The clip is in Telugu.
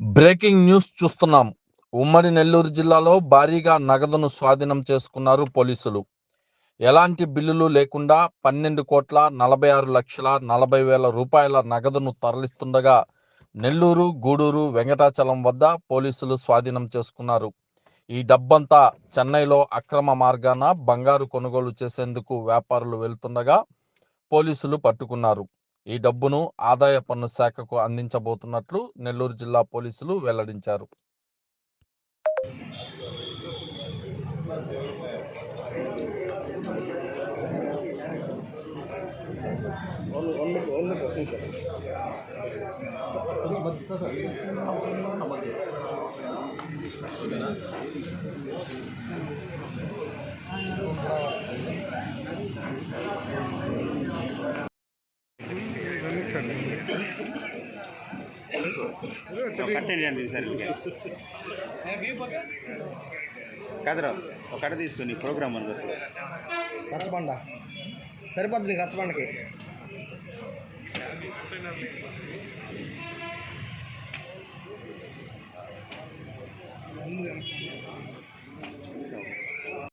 బ్రేకింగ్ న్యూస్ చూస్తున్నాం. ఉమ్మడి నెల్లూరు జిల్లాలో భారీగా నగదును స్వాధీనం చేసుకున్నారు పోలీసులు. ఎలాంటి బిల్లులు లేకుండా పన్నెండు కోట్ల నలభై ఆరు లక్షల నలభై వేల రూపాయల నగదును తరలిస్తుండగా నెల్లూరు గూడూరు వెంకటాచలం వద్ద పోలీసులు స్వాధీనం చేసుకున్నారు. ఈ డబ్బంతా చెన్నైలో అక్రమ మార్గాన బంగారు కొనుగోలు చేసేందుకు వ్యాపారులు వెళ్తుండగా పోలీసులు పట్టుకున్నారు. ఈ డబ్బును ఆదాయ పన్ను శాఖకు అందించబోతున్నట్లు నెల్లూరు జిల్లా పోలీసులు వెల్లడించారు. కట్టేయండి సార్ కాదురా ఒక కట్ట తీసుకొని ప్రోగ్రామ్ అనుకో రచ్చబండ సరిపోద్ది నీకు రచ్చబండకి